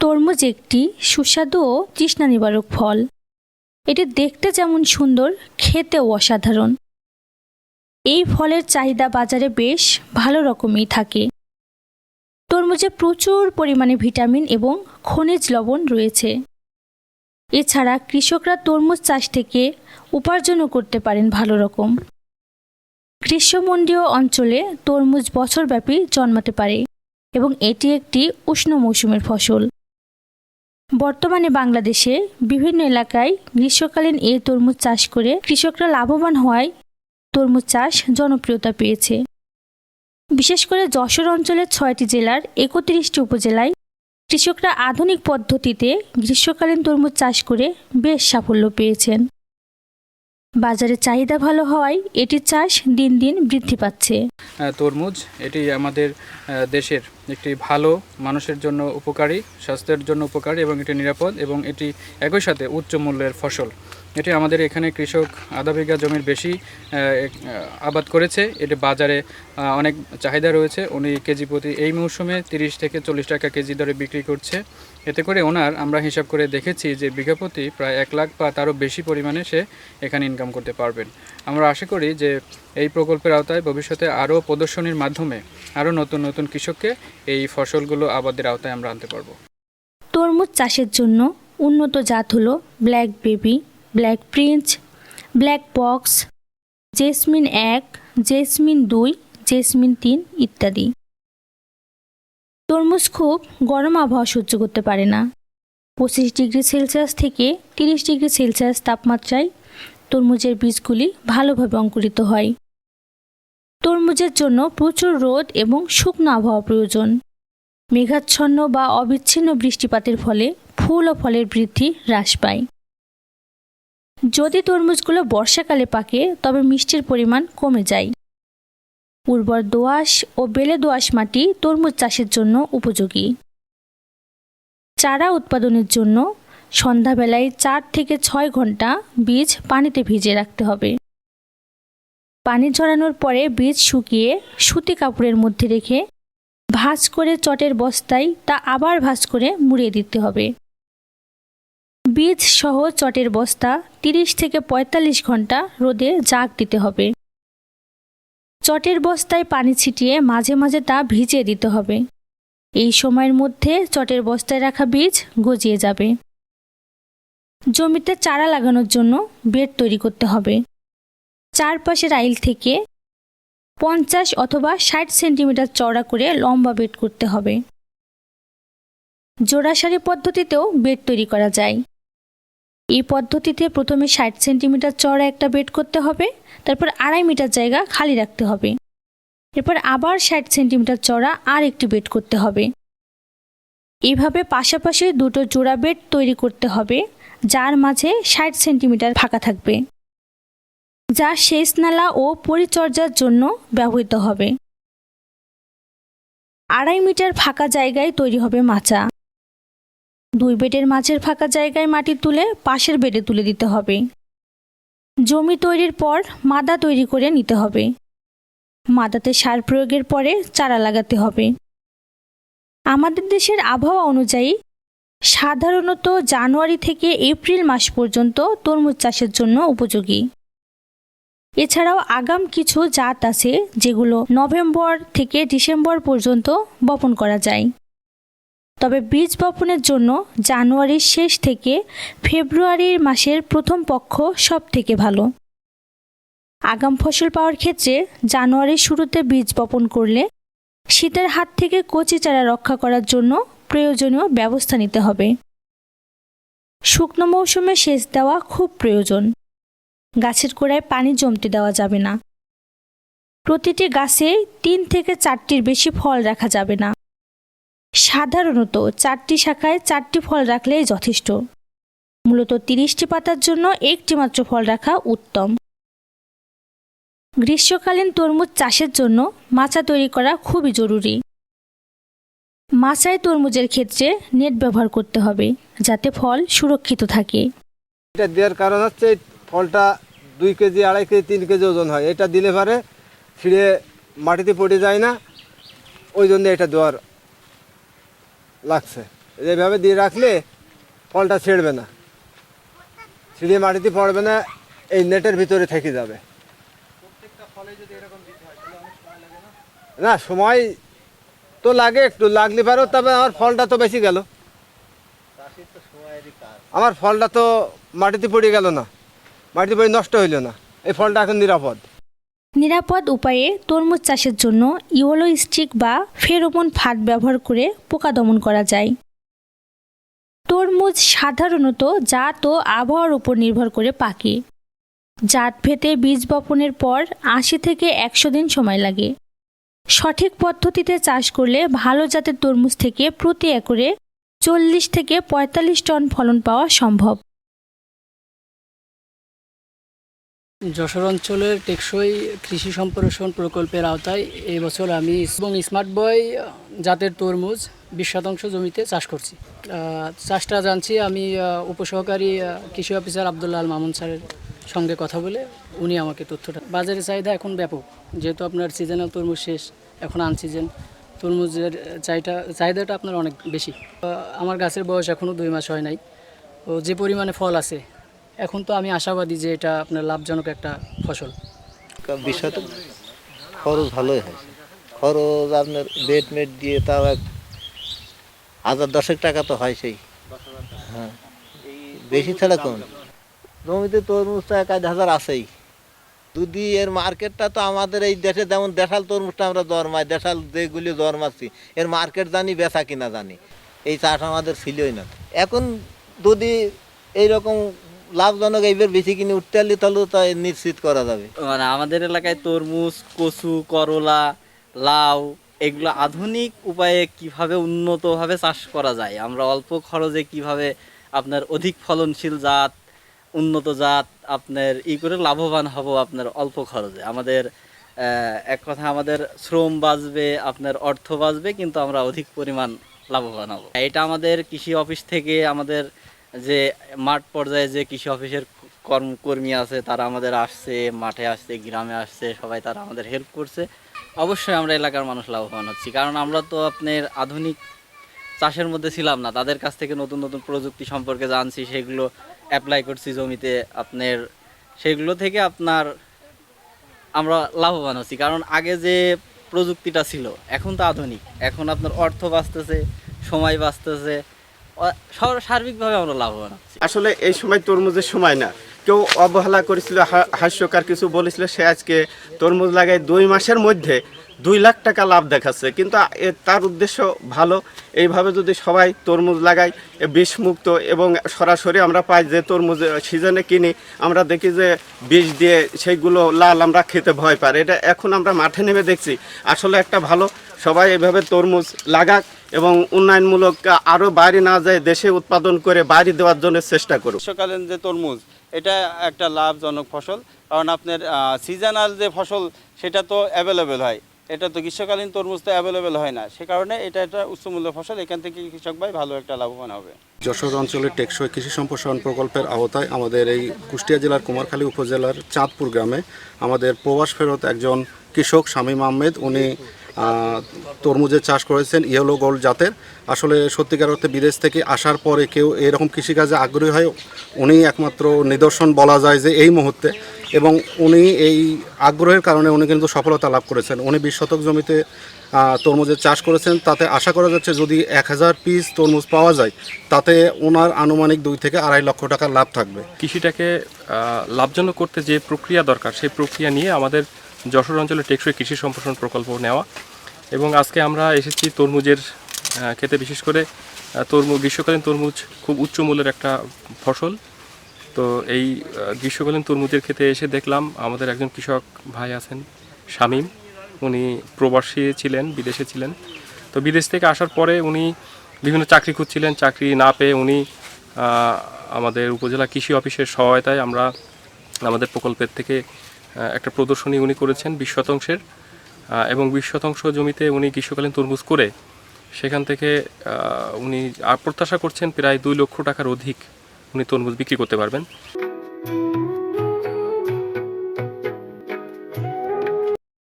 তরমুজ একটি সুস্বাদু ও তৃষ্ণা নিবারক ফল। এটি দেখতে যেমন সুন্দর, খেতেও অসাধারণ। এই ফলের চাহিদা বাজারে বেশ ভালো রকমই থাকে। তরমুজে প্রচুর পরিমাণে ভিটামিন এবং খনিজ লবণ রয়েছে। এছাড়া কৃষকরা তরমুজ চাষ থেকে উপার্জনও করতে পারেন ভালো রকম। গ্রীষ্মমণ্ডলীয় অঞ্চলে তরমুজ বছরব্যাপী জন্মাতে পারে এবং এটি একটি উষ্ণ মৌসুমের ফসল। বর্তমানে বাংলাদেশে বিভিন্ন এলাকায় গ্রীষ্মকালীন এই তরমুজ চাষ করে কৃষকরা লাভবান হওয়ায় তরমুজ চাষ জনপ্রিয়তা পেয়েছে। বিশেষ করে যশোর অঞ্চলের ছয়টি জেলার একত্রিশটি উপজেলায় কৃষকরা আধুনিক পদ্ধতিতে গ্রীষ্মকালীন তরমুজ চাষ করে বেশ সাফল্য পেয়েছেন। বাজারে চাহিদা ভালো হওয়ায় এটির চাষ দিন দিন বৃদ্ধি পাচ্ছে। তরমুজ এটি আমাদের দেশের একটি ভালো, মানুষের জন্য উপকারী, স্বাস্থ্যের জন্য উপকারী এবং এটি নিরাপদ এবং এটি একই সাথে উচ্চ মূল্যের ফসল। এটি আমাদের এখানে কৃষক আধা বিঘা জমির বেশি আবাদ করেছে। এটি বাজারে অনেক চাহিদা রয়েছে। উনি কেজি প্রতি এই মৌসুমে তিরিশ থেকে চল্লিশ টাকা কেজি দরে বিক্রি করছে। এতে করে ওনার, আমরা হিসাব করে দেখেছি যে বিঘা প্রতি প্রায় এক লাখ বা তারও বেশি পরিমাণে সে এখানে ইনকাম করতে পারবেন। আমরা আশা করি যে এই প্রকল্পের আওতায় ভবিষ্যতে আরও প্রদর্শনীর মাধ্যমে আরও নতুন নতুন কৃষককে এই ফসলগুলো আবাদের আওতায় আমরা আনতে পারব। তরমুজ চাষের জন্য উন্নত জাত হলো black baby black prince black box jasmine এক জেসমিন দুই জেসমিন তিন ইত্যাদি। তরমুজ খুব গরম আবহাওয়া সহ্য করতে পারে না। পঁচিশ ডিগ্রি সেলসিয়াস থেকে তিরিশ ডিগ্রি সেলসিয়াস তাপমাত্রায় তরমুজের বীজগুলি ভালোভাবে অঙ্কুরিত হয়। তরমুজের জন্য প্রচুর রোদ এবং শুকনো আবহাওয়া প্রয়োজন। মেঘাচ্ছন্ন বা অবিচ্ছিন্ন বৃষ্টিপাতের ফলে ফুল ও ফলের বৃদ্ধি হ্রাস পায়। যদি তরমুজগুলো বর্ষাকালে পাকে, তবে মিষ্টির পরিমাণ কমে যায়। উর্বর দোআঁশ ও বেলে দোআঁশ মাটি তরমুজ চাষের জন্য উপযোগী। চারা উৎপাদনের জন্য সন্ধ্যাবেলায় চার থেকে ছয় ঘণ্টা বীজ পানিতে ভিজিয়ে রাখতে হবে। পানি ঝরানোর পরে বীজ শুকিয়ে সুতি কাপড়ের মধ্যে রেখে ভাঁজ করে চটের বস্তায় তা আবার ভাঁজ করে মুড়িয়ে দিতে হবে। বীজ সহ চটের বস্তা তিরিশ থেকে পঁয়তাল্লিশ ঘণ্টা রোদে জাগ দিতে হবে। চটের বস্তায় পানি ছিটিয়ে মাঝে মাঝে তা ভিজিয়ে দিতে হবে। এই সময়ের মধ্যে চটের বস্তায় রাখা বীজ গজিয়ে যাবে। জমিতে চারা লাগানোর জন্য বেড তৈরি করতে হবে। চারপাশের আইল থেকে পঞ্চাশ অথবা ষাট সেন্টিমিটার চওড়া করে লম্বা বেড করতে হবে। জোড়াসারি পদ্ধতিতেও বেড তৈরি করা যায়। এই পদ্ধতিতে প্রথমে ষাট সেন্টিমিটার চওড়া একটা বেড করতে হবে, তারপর আড়াই মিটার জায়গা খালি রাখতে হবে। এরপর আবার ষাট সেন্টিমিটার চওড়া আর একটি বেড করতে হবে। এইভাবে পাশাপাশি দুটো জোড়া বেড তৈরি করতে হবে, যার মাঝে ষাট সেন্টিমিটার ফাঁকা থাকবে, যা সেচ নালা ও পরিচর্যার জন্য ব্যবহৃত হবে। আড়াই মিটার ফাঁকা জায়গায় তৈরি হবে মাচা। দুই বেডের মাঝের ফাঁকা জায়গায় মাটি তুলে পাশের বেডে তুলে দিতে হবে। জমি তৈরির পর মাদা তৈরি করে নিতে হবে। মাদাতে সার প্রয়োগের পরে চারা লাগাতে হবে। আমাদের দেশের আবহাওয়া অনুযায়ী সাধারণত জানুয়ারি থেকে এপ্রিল মাস পর্যন্ত তরমুজ চাষের জন্য উপযোগী। এছাড়াও আগাম কিছু জাত আছে যেগুলো নভেম্বর থেকে ডিসেম্বর পর্যন্ত বপন করা যায়। তবে বীজ বপনের জন্য জানুয়ারির শেষ থেকে ফেব্রুয়ারির মাসের প্রথম পক্ষ সব থেকে ভালো। আগাম ফসল পাওয়ার ক্ষেত্রে জানুয়ারির শুরুতে বীজ বপন করলে শীতের হাত থেকে কচি চারা রক্ষা করার জন্য প্রয়োজনীয় ব্যবস্থা নিতে হবে। শুকনো মৌসুমে সেচ দেওয়া খুব প্রয়োজন। গাছের গোড়ায় পানি জমতে দেওয়া যাবে না। প্রতিটি গাছে তিন থেকে চারটির বেশি ফল রাখা যাবে না। সাধারণত চারটি শাখায় চারটি ফল রাখলেই যথেষ্ট। মূলত তিরিশটি পাতার জন্য একটি মাত্র ফল রাখা উত্তম। গ্রীষ্মকালীন তরমুজ চাষের জন্য মাচা তৈরি করা খুবই জরুরি। মাচায় তরমুজের ক্ষেত্রে নেট ব্যবহার করতে হবে, যাতে ফল সুরক্ষিত থাকে। এটা দেওয়ার কারণ হচ্ছে ফলটা দুই কেজি, আড়াই কেজি, তিন কেজি ওজন হয়। এটা দিলে পারে ছিঁড়ে মাটিতে পড়ে যায় না, ওই জন্য এটা দেওয়ার লাগছে। এইভাবে দিয়ে রাখলে ফলটা ছিঁড়বে না। ছিঁড়ে মাটিতে পড়বে না এই নেটের ভিতরে থেকে যাবে। না? সময় তো লাগে একটু লাগলে পারো তবে আমার ফলটা তো বেশি গেল। আমার ফলটা তো মাটিতে পড়ে গেল না। মাটিতে পড়ে নষ্ট হইল না। এই ফলটা এখন নিরাপদ। নিরাপদ উপায়ে তরমুজ চাষের জন্য ইওলো স্টিক বা ফেরোমন ফাঁদ ব্যবহার করে পোকা দমন করা যায়। তরমুজ সাধারণত জাত ও আবহাওয়ার উপর নির্ভর করে পাকে। জাত ভেতে বীজ বপনের পর আশি থেকে একশো দিন সময় লাগে। সঠিক পদ্ধতিতে চাষ করলে ভালো জাতের তরমুজ থেকে প্রতি একরে চল্লিশ থেকে পঁয়তাল্লিশ টন ফলন পাওয়া সম্ভব। যশোর অঞ্চলের টেকসই কৃষি সম্প্রসারণ প্রকল্পের আওতায় এই বছর আমি এবং স্মার্ট বয় জাতের তরমুজ বিশ শতাংশ জমিতে চাষ করছি। চাষটা জানছি, আমি উপসহকারী কৃষি অফিসার আবদুল্লাহ মামুন স্যারের সঙ্গে কথা বলে উনি আমাকে তথ্যটা বাজারে চাহিদা এখন ব্যাপক। যেহেতু আপনার সিজনাল তরমুজ শেষ, এখন আনসিজন তরমুজের চাহিদা, চাহিদাটা আপনার অনেক বেশি। আমার গাছের বয়স এখনও দুই মাস হয় নাই। ও যে পরিমাণে ফল আছে এখন তো আমি আশাবাদী যে এটা আপনার লাভজনক একটা ফসল। বিষয় তো খরচ ভালোই হয়েছে। খরচ আপনার বেড মেড দিয়ে তাও এক হাজার দশেক টাকা তো হয় সেই। হ্যাঁ বেশি ছাড়া কম জমিতে তরমুজ তো এক হাজার আছেই। যদি এর মার্কেটটা তো আমাদের এই দেশে যেমন দেশাল তরমুজটা আমরা জন্মাই দেশাল যেগুলি জন্মাচ্ছি এর মার্কেট জানি বেচা কিনা জানি। এই চাষ আমাদের ছিলই না। এখন যদি এইরকম লাভজনক এইবার বেশি কিনে উঠতে পারলে তাহলে তো নিশ্চিত করা যাবে। মানে আমাদের এলাকায় তরমুজ, কচু, করলা, লাউ এগুলো আধুনিক উপায়ে কীভাবে উন্নতভাবে চাষ করা যায়? আমরা অল্প খরচে কীভাবে আপনার অধিক ফলনশীল জাত, উন্নত জাত আপনার ই করে লাভবান হব আপনার অল্প খরচে? আমাদের এক কথা আমাদের শ্রম বাঁচবে, আপনার অর্থ বাঁচবে, কিন্তু আমরা অধিক পরিমাণ লাভবান হব। এটা আমাদের কৃষি অফিস থেকে আমাদের যে মাঠ পর্যায়ে যে কৃষি অফিসের কর্মকর্মী আছে, তারা আমাদের আসছে, মাঠে আসছে, গ্রামে আসছে, সবাই তারা আমাদের হেল্প করছে। অবশ্যই আমরা এলাকার মানুষ লাভবান হচ্ছি। কারণ আমরা তো আপনার আধুনিক চাষের মধ্যে ছিলাম না। তাদের কাছ থেকে নতুন নতুন প্রযুক্তি সম্পর্কে জানছি, সেগুলো অ্যাপ্লাই করছি জমিতে আপনার, সেগুলো থেকে আপনার আমরা লাভবান হচ্ছি। কারণ আগে যে প্রযুক্তিটা ছিল, এখন তো আধুনিক। এখন আপনার অর্থ বাঁচতেছে, সময় বাঁচতেছে সার্বিকভাবে আমরা লাভবান আসলে এই সময় তরমুজের সময় না। কেউ অবহেলা করেছিল হাস্যকার কিছু বলেছিল, সে আজকে তরমুজ লাগায় দুই মাসের মধ্যে দুই লাখ টাকা লাভ দেখাচ্ছে। কিন্তু তার উদ্দেশ্য ভালো। এইভাবে যদি সবাই তরমুজ লাগায়, এ, বিষমুক্ত এবং সরাসরি আমরা পাই যে তরমুজ সিজনে কিনি, আমরা দেখি যে বিষ দিয়ে সেইগুলো লাল আমরা খেতে ভয় পাই। এটা এখন আমরা মাঠে নেমে দেখছি। আসলে একটা ভালো, সবাই এভাবে তরমুজ লাগাক এবং উন্নয়নমূলক আরও বাইরে না যায়, দেশে উৎপাদন করে বাইরে দেওয়ার জন্য চেষ্টা করুক। গ্রীষ্মকালীন যে তরমুজ, এটা একটা লাভজনক ফসল। কারণ আপনার সিজনাল যে ফসল, সেটা তো অ্যাভেলেবেল হয়। এটা তো গ্রীষ্মকালীন তরমুজ তো অ্যাভেলেবেল হয় না। সে কারণে এটা একটা উচ্চমূল্য ফসল, এখান থেকে কৃষক ভাই ভালো একটা লাভবান হবে। যশোর অঞ্চলের টেকসই কৃষি সম্প্রসারণ প্রকল্পের আওতায় আমাদের এই কুষ্টিয়া জেলার কুমারখালী উপজেলার চাঁদপুর গ্রামে আমাদের প্রবাস ফেরত একজন কৃষক শামীম আহমেদ। উনি তরমুজের চাষ করেছেন ইয়েলো গোল্ড জাতের। আসলে সত্যিকার অর্থে বিদেশ থেকে আসার পরে কেউ এরকম কৃষিকাজে আগ্রহী হয় উনি একমাত্র নিদর্শন বলা যায় যে এই মুহূর্তে। এবং উনি এই আগ্রহের কারণে উনি কিন্তু সফলতা লাভ করেছেন। উনি বিশ শতক জমিতে তরমুজের চাষ করেছেন। তাতে আশা করা যাচ্ছে যদি এক হাজার পিস তরমুজ পাওয়া যায়, তাতে ওনার আনুমানিক দুই থেকে আড়াই লক্ষ টাকার লাভ থাকবে। কৃষিটাকে লাভজনক করতে যে প্রক্রিয়া দরকার, সেই প্রক্রিয়া নিয়ে আমাদের যশোর অঞ্চলে টেকসই কৃষি সম্প্রসারণ প্রকল্প নেওয়া এবং আজকে আমরা এসেছি তরমুজের খেতে বিশেষ করে তরমুজ, গ্রীষ্মকালীন তরমুজ খুব উচ্চ মূল্যের একটা ফসল। তো এই গ্রীষ্মকালীন তরমুজের খেতে এসে দেখলাম আমাদের একজন কৃষক ভাই আছেন, শামীম। উনি প্রবাসী ছিলেন, বিদেশে ছিলেন। তো বিদেশ থেকে আসার পরে উনি বিভিন্ন চাকরি খুঁজছিলেন। চাকরি না পেয়ে উনি আমাদের উপজেলা কৃষি অফিসের সহায়তায় আমরা আমাদের প্রকল্পের থেকে একটা প্রদর্শনী উনি করেছেন বিশ শতাংশের। এবং বিশ শতাংশ জমিতে উনি গ্রীষ্মকালীন তরমুজ করে সেখান থেকে উনি প্রত্যাশা করছেন প্রায় দুই লক্ষ টাকার অধিক উনি তরমুজ বিক্রি করতে পারবেন।